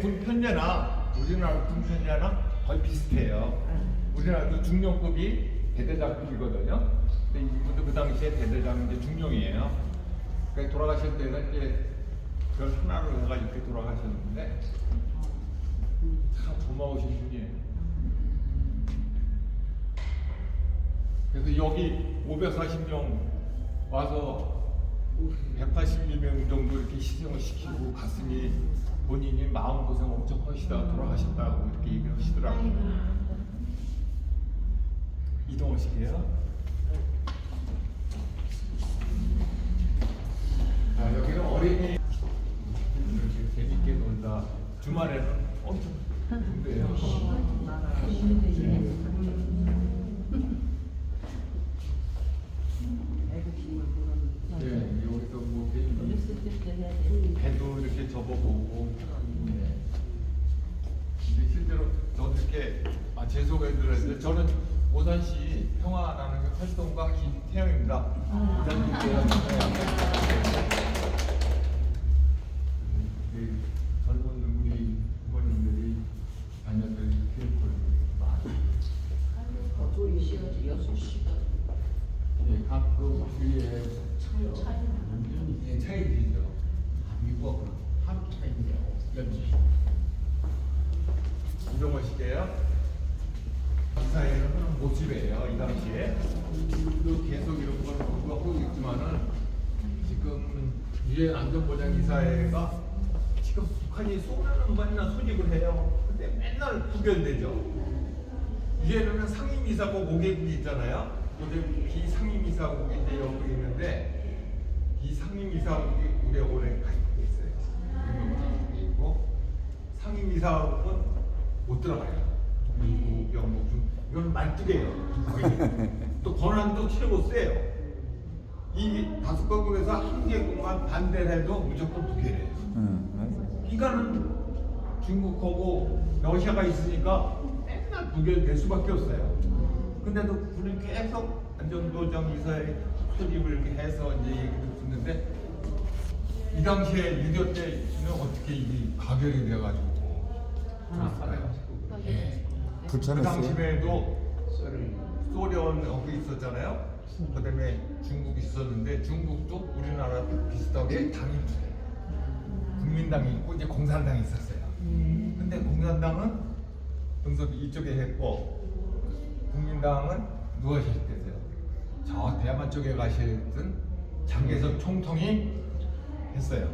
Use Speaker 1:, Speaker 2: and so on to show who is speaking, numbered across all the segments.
Speaker 1: 군 편제나 우리나라 군 편제나 거의 비슷해요. 우리나라도 중령급이 대대장급이거든요. 근데 이분도 그 당시에 대대장 이제 중령이에요. 그러니까 돌아가실 때는 이제 별 하나로 해가지고 이렇게 돌아가셨는데 참 고마우신 분이에요. 그래서 여기 540명 와서 182명 정도 이렇게 희생을 시키고 갔으니 본인이 마음고생 엄청 하시다가 돌아가셨다고 이렇게 얘기를 하시더라고요. 이동하시게요. 자, 여기는 어린이 이렇게 재밌게 놀다 주말에는 엄청 힘들어요. 아, 제 소개를 했는데 저는 오산시 평화나는 활동가 김태영입니다. 부장님 이사회가 지금 북한이 쏘면은 맨날 소집을 해요. 근데 맨날 부결되죠. 유엔은 상임이사국 5개국이 있잖아요. 근데 비상임이사국이 이제 여기 있는데 비상임이사국이 우리 오래 가입돼 있어요. 있고 상임이사국은 못 들어가요. 미국, 영국, 중 이건 말뚝이에요. 또 권한도 최고 세요. 이 다섯 개국에서 한 개국만 반대를 해도 무조건 부결해요.
Speaker 2: 응, 맞아.
Speaker 1: 이거는 중국하고 러시아가 있으니까 맨날 부결될 수밖에 없어요. 근데도 우리는 계속 안전보장 이사에 소집을 이렇게 해서 이제 얘기를 듣는데 이 당시에 6.25 때는 어떻게 이 가결이 돼가지고 그랬어요. 예. 그
Speaker 2: 불편했어요?
Speaker 1: 당시에도 소련 여기 있었잖아요. 그다음에 중국이 있었는데 중국도 우리나라 비슷하게 당이 두 개. 국민당이 있고 이제 공산당이 있었어요. 근데 공산당은 등섭이 이쪽에 했고 국민당은 누가 시작됐어요? 저 대만 쪽에 가시던 장개석 총통이 했어요.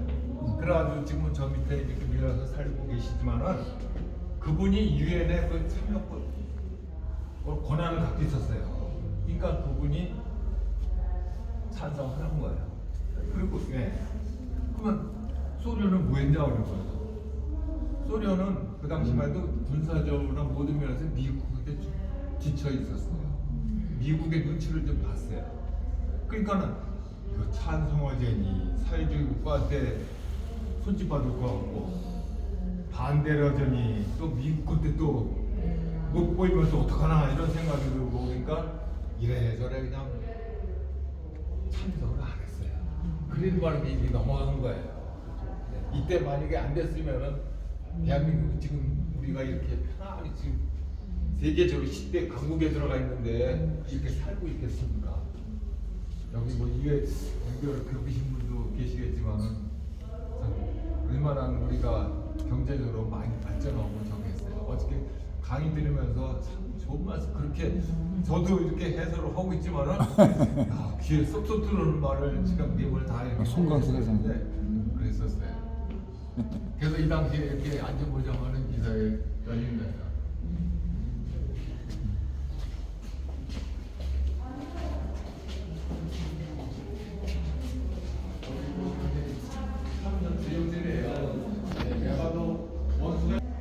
Speaker 1: 그래가지고 지금은 저 밑에 이렇게 밀려서 살고 계시지만은 그분이 유엔의 그 참여권 그 권한을 갖고 있었어요. 그러니까 그분이 찬성하는 거예요. 그리고 네. 그러면 소련은 뭐 했냐 그런 거예요. 소련은 그 당시만 해도 군사적으로나 모든 면에서 미국에 지쳐 있었어요. 미국의 눈치를 좀 봤어요. 그러니까는 이거 찬성하자니 사회주의 국가한테 손짓 받을 것 같고 반대를 하자니 또 미국 그때 또못 보이면 또 어떡하나 이런 생각이 들고 그러니까 이래저래 그냥 참석을 안 했어요. 그린 바람에 이게 넘어간 거예요. 이때 만약에 안 됐으면은 대한민국 지금 우리가 이렇게 편안히 지금 세계적으로 10대 강국에 들어가 있는데 이렇게 살고 있겠습니까? 여기 뭐 이게 연결 겪으신 분도 계시겠지만은 참 얼마나 우리가 경제적으로 많이 발전하고 저겠어요. 어저께 강의 들으면서 참 좋은 말씀 그렇게 저도 이렇게 해설을 하고 있지만은 야, 귀에 쏙쏙 들어오는 말을 지금 내말 다 이렇게
Speaker 2: 아,
Speaker 1: 하고
Speaker 2: 회장님.
Speaker 1: 있는데 그랬었어요. 그래서 이 당시에 이렇게 안전보장하는 기사에 열린 거예요.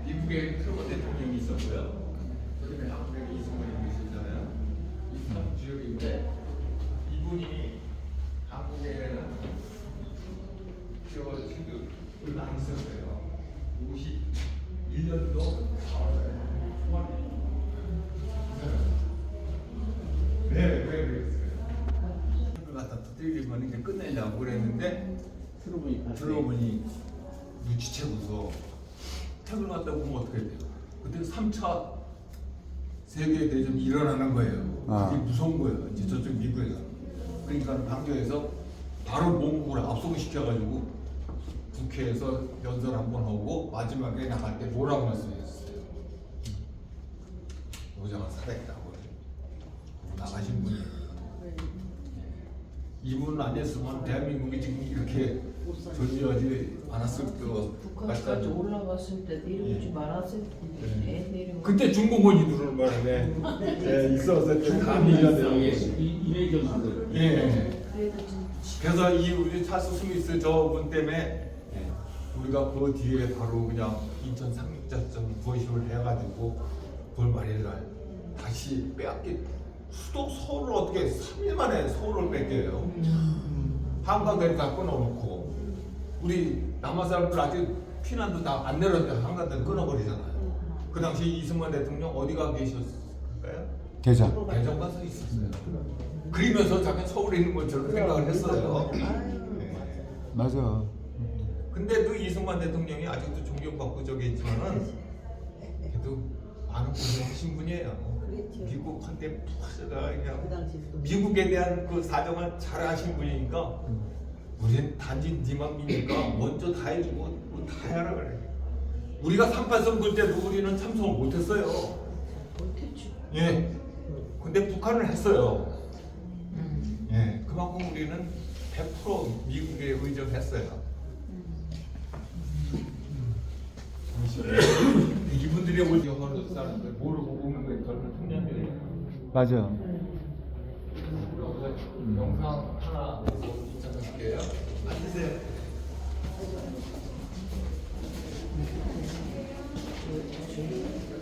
Speaker 1: 미국의 트루먼 대통령이 있었고요. 그다음에 한국에 이승만이 있었잖아요. 이참 주역인데 이분이 한국에는 저 친구를 많이 썼어요. 51년도 4월에 네, 왜 그랬어요? 을 갖다 터뜨리면 이제 끝내려고 그랬는데
Speaker 3: 들어보니까
Speaker 1: 들어보니 눈치채고서 택을 갖다 보면 어떻게 돼요? 그때 3 차 세계 대전이 일어나는 거예요.
Speaker 2: 아.
Speaker 1: 그게 무서운 거예요. 이제 저쪽 미국에서. 그러니까 방조에서 바로 몽골을 압송시켜가지고 국회에서 연설 한 번 하고 마지막에 나갈 때 뭐라고 말씀하셨어요? 노장은 살아있다고 나가신 분이 이분 안 했으면 대한민국이 지금 이렇게 존재하지 않았을 거
Speaker 3: 북한까지 올라갔을 때 내려오지
Speaker 1: 예.
Speaker 3: 말았을 텐데 애 내려오고
Speaker 1: 그때 중공군이 누르는 바람에 예, 있어서 좀 감리가 되는 예.
Speaker 3: 그래도 진-
Speaker 1: 그래서 이 우리 찰스 스미스 저분 때문에 우리가 그 뒤에 바로 그냥 인천 상륙작전 부의식을 해가지고 볼마리를 다시 빼앗기 수도 서울을 어떻게 3일 만에 서울을 뺏겨요. 한강대를 다 끊어놓고 우리 남한 사람들 아직 피난도 다 안 내렸는데 한강대를 끊어버리잖아요. 그 당시 이승만 대통령 어디가 계셨을까요?
Speaker 2: 대전.
Speaker 1: 대전 가서 있었어요. 그러면서 자기 서울에 있는 것처럼 생각을 했어요. 네.
Speaker 2: 맞아.
Speaker 1: 근데 그 이승만 대통령이 아직도 존경받고 저기 있지만은 그래도 많은 고생하신 분이에요.
Speaker 3: 그랬죠.
Speaker 1: 미국한테 푸스가
Speaker 3: 그
Speaker 1: 미국에 대한 그 사정을 잘 아신 분이니까 우리는 단지 니만 미니까 먼저 다 해주고 뭐다 해라 그래. 우리가 38선 볼 때도 우리는 참석을 못했어요.
Speaker 3: 못했죠.
Speaker 1: 예. 근데 북한을 했어요. 예. 그만큼 우리는 100% 미국에 의존했어요. 이분들이 올 영어를 사람들 모르고
Speaker 2: 맞아.
Speaker 1: 영상 하나 붙여놓을게요. 앉으세요. 여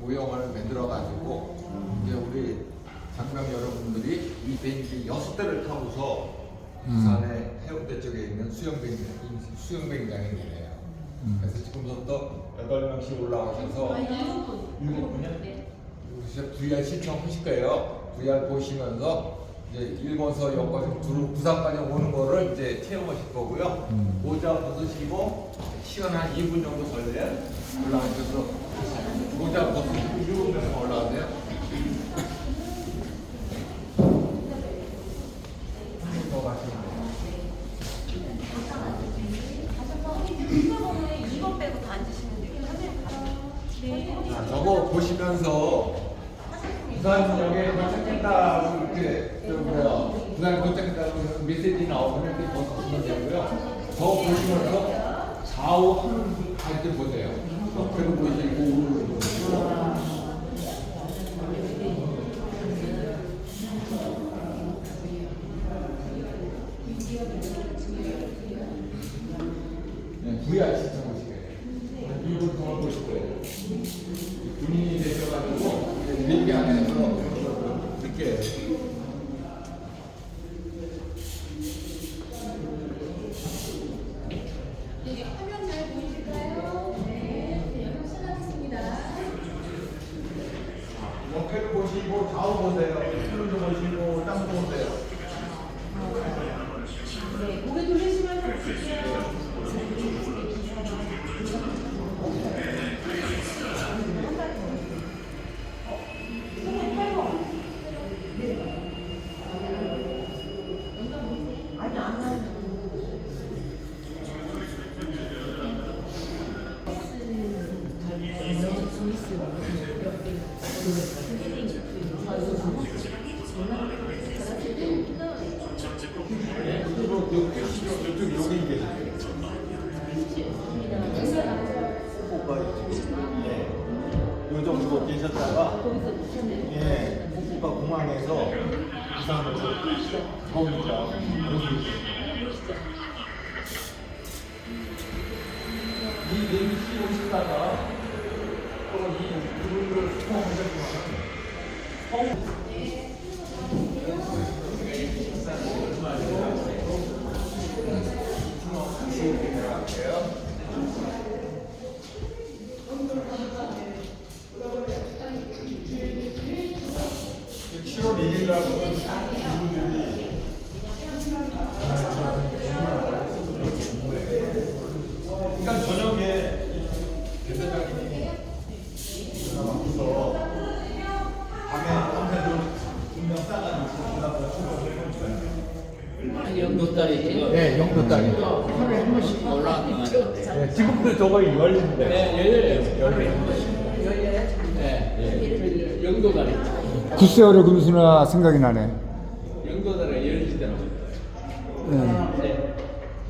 Speaker 1: 모형을 만들어 가지고 이제 우리 장병 여러분들이 이 비행기 여섯 대를 타고서 부산의 해운대 쪽에 있는 수영뱅 수영뱅장이래요. 그래서 지금부터 여덟 명씩 올라오셔서 일곱 분이요? 그래서 VR 신청하실 거예요. VR 보시면서 이제 일본서 여기까지 두- 부산까지 오는 거를 이제 체험하실 거고요. 모자 벗으시고 시간 한 2분 정도 걸려요. 올라가셔서 모자 벗으시고 일곱 명 올라가세요. 더 가시면 돼요.
Speaker 4: 이번 빼고 다 앉으시면 돼요. 네.
Speaker 1: 자, 저거 보시면서 부산역에 도착했다고 이렇게 저 뭐야 부산 도착했다고 메시지 나오면 이렇게 보시면 되고요. 저거 보시면서 좌우 하는 갈때 보세요. 옆에도 보이시고 우르르 보이시고. 네, VR
Speaker 2: 글쎄요, 금수나 생각이 나네.
Speaker 5: 영도다리가 열리더라고요.
Speaker 2: 예.
Speaker 5: 네.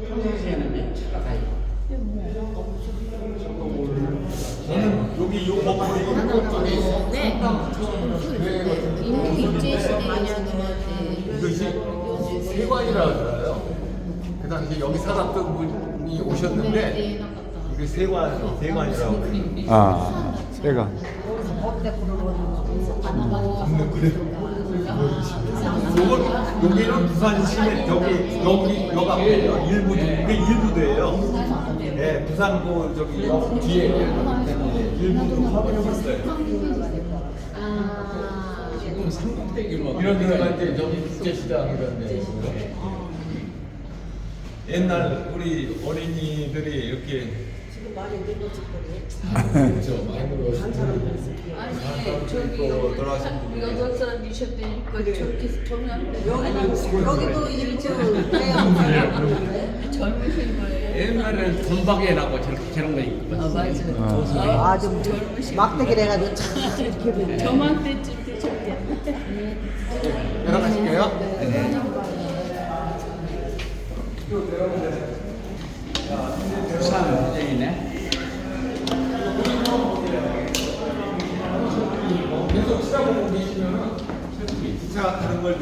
Speaker 5: 평상시에는 차가 다 있고.
Speaker 1: 저는 여기 요 먹거리
Speaker 3: 네. 시대
Speaker 1: 세관이라 그래요. 그 당시 여기 살았던 분이 오셨는데 이게 세관 세관이라고.
Speaker 2: 아, 제가.
Speaker 6: 요건 여기는 부산 시내 저기 여기 여가 일부 이게 일부도예요. 예, 부산 고 저기 역 뒤에 일부도 하고 있어요.
Speaker 5: 지금 삼국대교만
Speaker 1: 이런 데가 이제 여기 국제시장 이런 데.
Speaker 6: 옛날 우리 어린이들이 이렇게
Speaker 3: 많이 늙었을 거예요.
Speaker 1: 그렇죠.
Speaker 4: 아니, 저기 여덟 사람 미셨다니까 저렇게 정한
Speaker 3: 여기도 일제
Speaker 4: 젊으신 거예요.
Speaker 5: 옛날에는 돈박이라고 저렇게 저런 거 있고.
Speaker 4: 아, 맞아요.
Speaker 2: 아.
Speaker 7: 아좀 막대기를 해가지고 참 이렇게
Speaker 4: 저만 때쯤 되셨대.
Speaker 1: 내려가실게요.
Speaker 5: 부산.
Speaker 1: 계속
Speaker 6: 기차 타는 걸.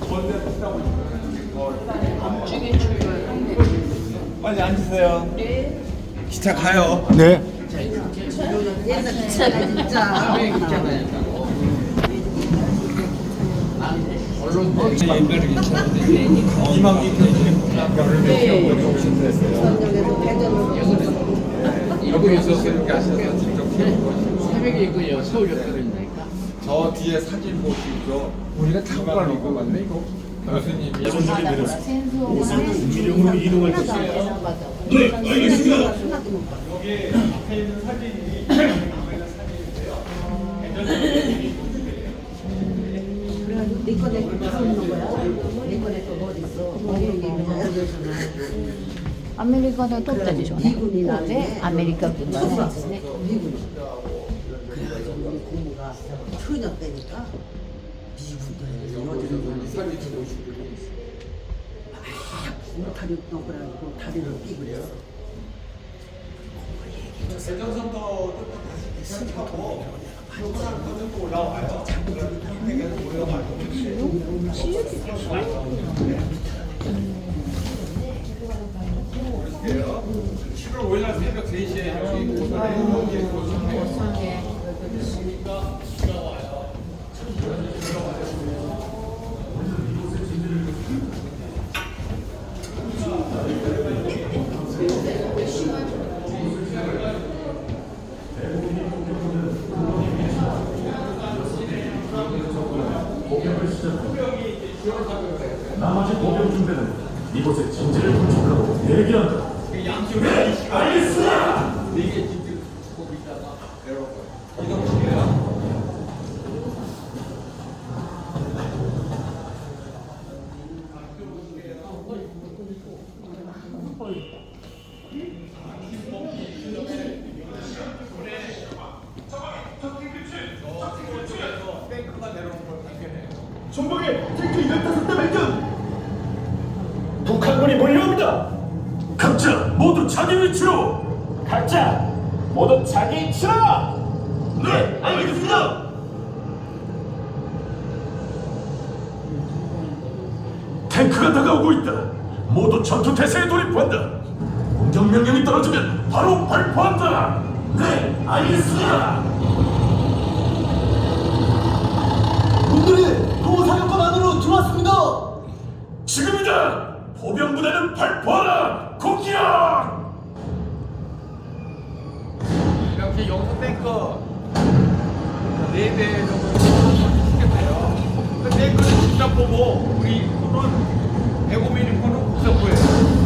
Speaker 1: 건대 보시면
Speaker 4: 중에 출발.
Speaker 6: 빨리 앉으세요.
Speaker 4: 네.
Speaker 6: 기차 가요.
Speaker 2: 네.
Speaker 7: 기차가 진짜
Speaker 5: 왜 기차 다녔다 옛날에 괜찮은데
Speaker 6: 교수님 열흘 내시고 여기
Speaker 1: 여기에서 이렇게 하셔서 직접 것이
Speaker 5: 새벽에 있고요 서울역 떨어진다니까
Speaker 1: 저 뒤에 사진 보시죠. 우리가 가는 거 맞네 이거. 교수님이
Speaker 4: 국민용으로 이동할 수 있어요.
Speaker 1: 여기 앞에 있는 사진이 남아있는 사진인데요.
Speaker 7: 그래가지고 네 거네 다 없는 거야. 네 거네 또 어디 있어? 어디 있는 거야?
Speaker 8: 아메리카노取ったでしょうね。
Speaker 7: 미군이 나네.
Speaker 8: アメリカ軍がね。
Speaker 7: 미군. 그래가지고 우리 고모가 처녀 때니까 미군도 어디로 가는
Speaker 1: 사진 보시고
Speaker 7: 다리 넘어가고 다리를 끼고 그랬어.
Speaker 1: 대전선도 다시 시작하고 조그만 거좀 올 라와요. 그래서 우리가 많이 그래요. 7월 5일 날 새벽 3시에 여기
Speaker 9: 나머지 보병 중대는 이곳에 진지를 구축하고 대기한다.
Speaker 1: 양쪽에 알겠습니다. 이게 지금 보고 있다가 내려오고 이동식이에요. 탱크가 내려온 걸 발견해요.
Speaker 9: 전방에 탱크 15대 발견! 북한군이 몰려옵니다! 각자 모두 자기 위치로! 각자 모두 자기 위치로! 네, 알겠습니다! 탱크가 다가오고 있다. 모두 전투 태세에 돌입한다. 공격 명령이 떨어지면 바로 발포한다. 네, 알겠습니다. 놈들이 도사격권 안으로 들어왔습니다. 지금이다. 보병부대는 발포하라. 공격!
Speaker 1: 이렇게 영수 탱커 네대 정도 시켰대요. 그 탱크는 직접 보고 우리 군은 105mm 군은 국사부예요.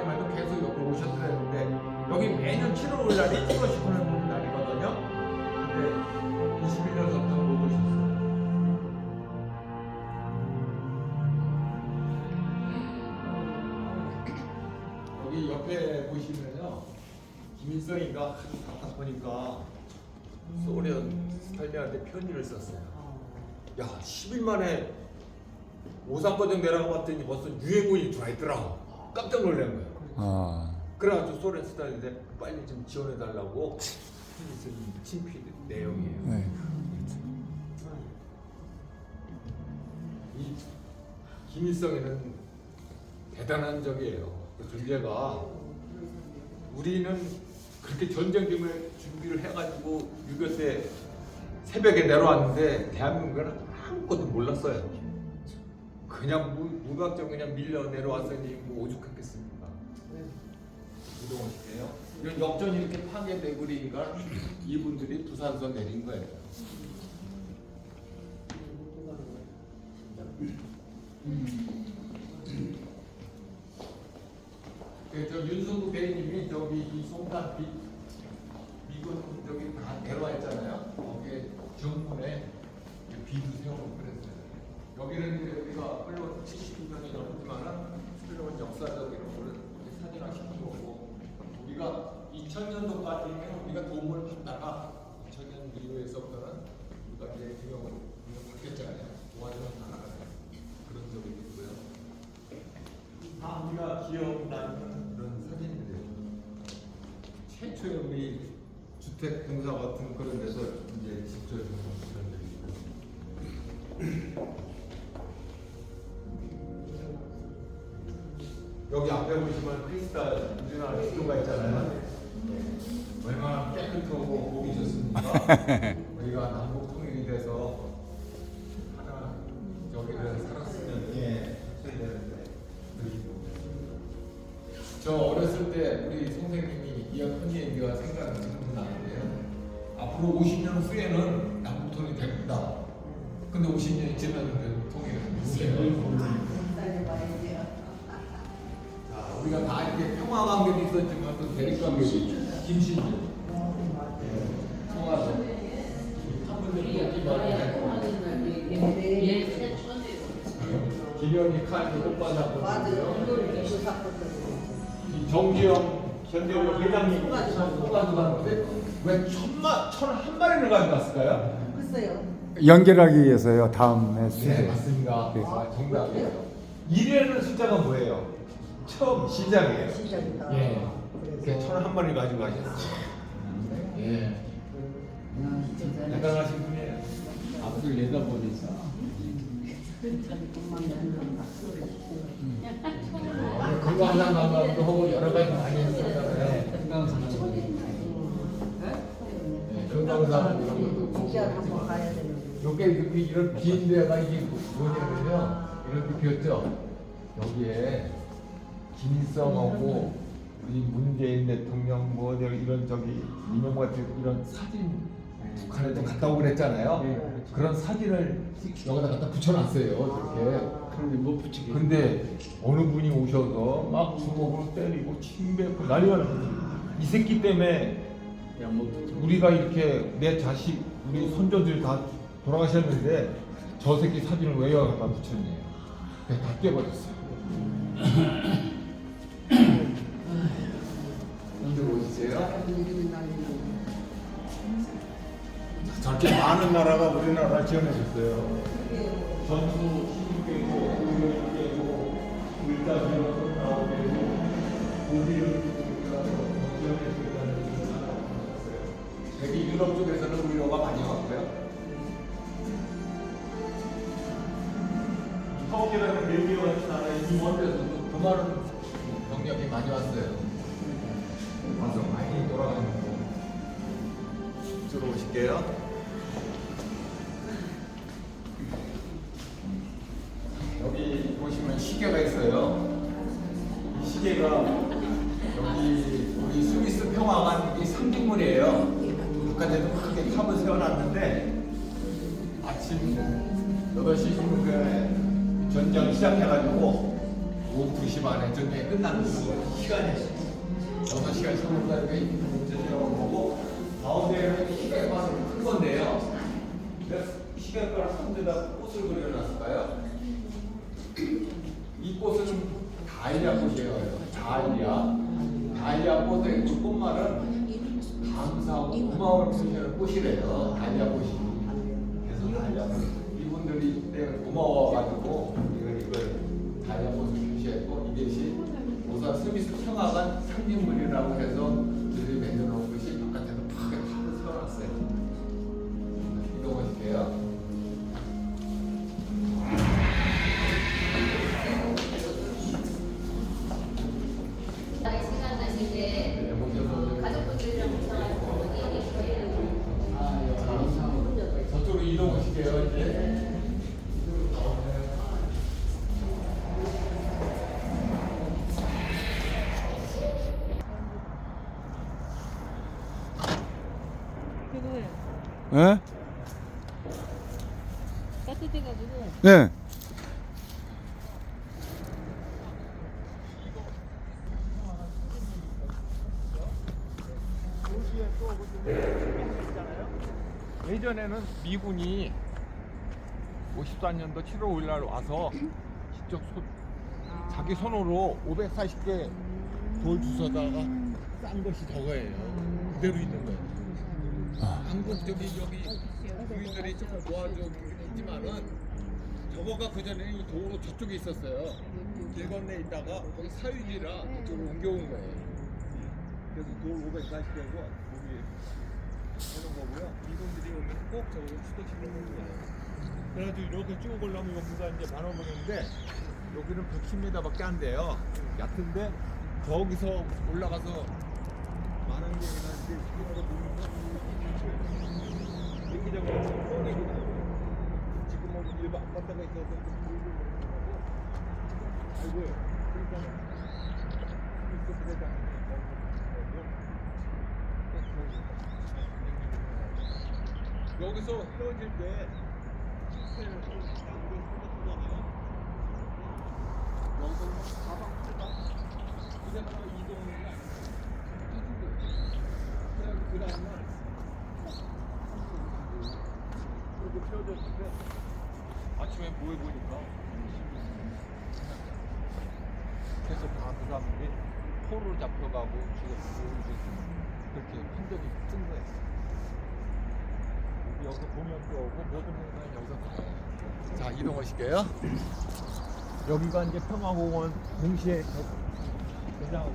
Speaker 1: 그 전까지만 해도 계속 여기 오셨어야 했는데 여기 매년 7월 날이 찍어주는 날이거든요. 근데 21년부터 못 오셨어요. 여기 옆에 보시면요. 김일성이가 갖다 보니까 소련 스탈린한테 편지를 썼어요. 야, 10일 만에 오상거정 내려가 봤더니 벌써 유행군이 들어와 있더라고. 깜짝 놀란 거예 요.
Speaker 2: 아,
Speaker 1: 그래가지고 소련 스탈린한테 빨리 좀 지원해달라고 필리핀 친필 내용이에요.
Speaker 2: 네.
Speaker 1: 이 김일성이는 대단한 적이에요. 그 존재가 우리는 그렇게 전쟁 준비- 준비를 해가지고 6.25때 새벽에 내려왔는데 대한민국은 아무것도 몰랐어요. 그냥 무, 무각정 그냥 밀려 내려왔으니 뭐 오죽했겠습니까? 이동원 씨예요. 이런 역전이 이렇게 파괴되고 그러니까 이분들이 부산서 내린 거예요. 그, 저 윤승구 대리님이 저기 이 송탄 비, 미군 저기 다 내려왔잖아요. 거기에 정문에 비도 세우고 그랬어요. 여기는 이제 우리가 흘러 70년이 넘지만은 훌륭한 역사적인 그런 사진화 시킨 우리가 2000년도까지는 우리가 도움을 받다가 2000년 이후에서부터는 우리가 이제 경영을 받겠잖아요. 도와주는 나라가 그런 적이 있고요. 다 우리가 기억나는 그런 사진인데요. 최초의 우리 주택 공사 같은 그런 데서 이제 직접 그런 적이 있고요. 여기 앞에 보시면 크리스탈 우리나라 기도가 있잖아요. 네. 얼마나 깨끗하고 보기 좋습니까? 우리가 남북 통일이 돼서 하나 여기를 살았으면 예, 저 어렸을 때 우리 선생님이 이야기한 얘기가 생각이 나는데요. 앞으로 50년 후에는 남북 통일이 됩니다. 근데 50년이 지났는데 통일이 안 됐어요. 대립 관계도 있죠. 김신주, 예, 청와도, 한분들
Speaker 3: 얘 최초네요.
Speaker 1: 김영희 칼이
Speaker 7: 맞아.
Speaker 1: 오빠다거든요.
Speaker 7: 이거를 그 사건들.
Speaker 1: 이 정지영 현대로 회장님 가는데 왜 천마 천한 마리를 가져갔을까요?
Speaker 7: 글쎄요.
Speaker 2: 연결하기 위해서요. 다음에
Speaker 1: 네
Speaker 2: 순서.
Speaker 1: 맞습니다.
Speaker 2: 네.
Speaker 1: 아, 정답이에요. 1위라는 숫자가 뭐예요? 처음 시작이에요.
Speaker 7: 시작이다.
Speaker 1: 예. 이렇게 천한 마리 가지고 가셨어요. 예. 대단하신 분이에요.
Speaker 5: 앞을 내다보니까
Speaker 1: 건강상 관광도 하고 여러 가지 많이 했었잖아요.
Speaker 5: 건강상
Speaker 1: 네, 건강상 이런 것도
Speaker 7: 국제를
Speaker 1: 보고
Speaker 7: 한번 가야 되는데.
Speaker 1: 요게 이렇게 이런 빈 데가 이게 뭐냐면요. 이렇게 비었죠. 여기에 김일성하고 우리 문재인 대통령 뭐 이런 저기 이명박 같은 이런 사진 북한에도 갔다 오고 그랬잖아요.
Speaker 5: 네, 그렇죠.
Speaker 1: 그런 사진을 여기다 갖다 붙여놨어요. 이렇게.
Speaker 5: 그런데 못 붙이게.
Speaker 1: 근데 어느 분이 오셔서 막 주먹으로 때리고 침 뱉고 난리가 났어요. 이 새끼 때문에
Speaker 5: 야못 붙여.
Speaker 1: 우리가 이렇게 내 자식, 우리 손자들 다 돌아가셨는데 저 새끼 사진을 왜 여기다 붙였냐. 그냥 다 떼버렸어요. 근데 보이세요? 저렇게 많은 나라가 우리나라를 지원해줬어요. 전수 16개고, 의료 개고, 물자비로 9개고, 고비를 지원해주겠다는 사람이 여기 유럽 쪽에서는 의료가 많이 왔고요.
Speaker 6: 서울이라는 멜리오 같은 나라에 이
Speaker 1: 먼데서도 그 말은 경력이 많이 왔어요. 와서 많이 돌아다니고 들어오실게요. 여기 보시면 시계가 있어요. 이 시계가 여기 우리 스위스 평화관 이 상징물이에요. 북한에도 크게 탑을 세워놨는데 아침 8시 그 전쟁 시작해가지고 오후 2시 반에 전쟁이 거예요. 시간이 6시간 정도가 이렇게 전쟁을 보고 가운데에는 시계가 큰 건데요. 왜 시계가를 한 데다 꽃을 그려놨을까요? 이 꽃은 다이아 꽃이에요. 다이아. 다이아 꽃의 그 꽃말은 감사하고 고마움을 표시하는 꽃이래요. 다이아 꽃이. 그래서 다이아 꽃. 이분들이 고마워
Speaker 2: 예?
Speaker 3: 따뜻해가지고
Speaker 2: 네.
Speaker 1: 예전에는 미군이 54년도 7월 5일 날 와서 직접 손- 자기 손으로 540개 돌 주워다가 싼 것이 저거예요. 그대로 있는 거예요. 한국 저기 여기 주인들이 조금 도와주긴 했지만은 저거가 그 전에 이 도로 저쪽에 있었어요. 길 건너에 있다가 거기 사유지라 이쪽으로 옮겨온 거예요.
Speaker 6: 그래서 돌 540개고 거기 해놓은 거고요. 이분들이 오면 꼭 저거 수도시키는 거예요.
Speaker 1: 그래가지고 이렇게 쭉 올라오면 여기가 이제 만원문인데 여기는 110m밖에 안 돼요. 얕은데 저기서 올라가서
Speaker 6: 만원경이나 이제 시계가 보면 대기적으로 뻔해거든요. 지금은 일반 아파트가 있어서 좀 보이고 그러고 알고요. 그러니까는 스미스 부대장이
Speaker 1: 여기서 헤어질 때 시스템을 딱 우리 생각하잖아요. 여기서 뭐 가방 쓰다 그냥 이동을 해주고 그냥 그 다음날 그리고 헤어졌는데 아침에 모여 보니까 그래서 다 그 사람들이 포로 잡혀가고 지금 그렇게 흔적이 뜬 거예요. 여기 공연도 오고 모든 행사는 여기서 다 해요. 자 이동하실게요. 여기가 이제 평화공원 동시에 대장하고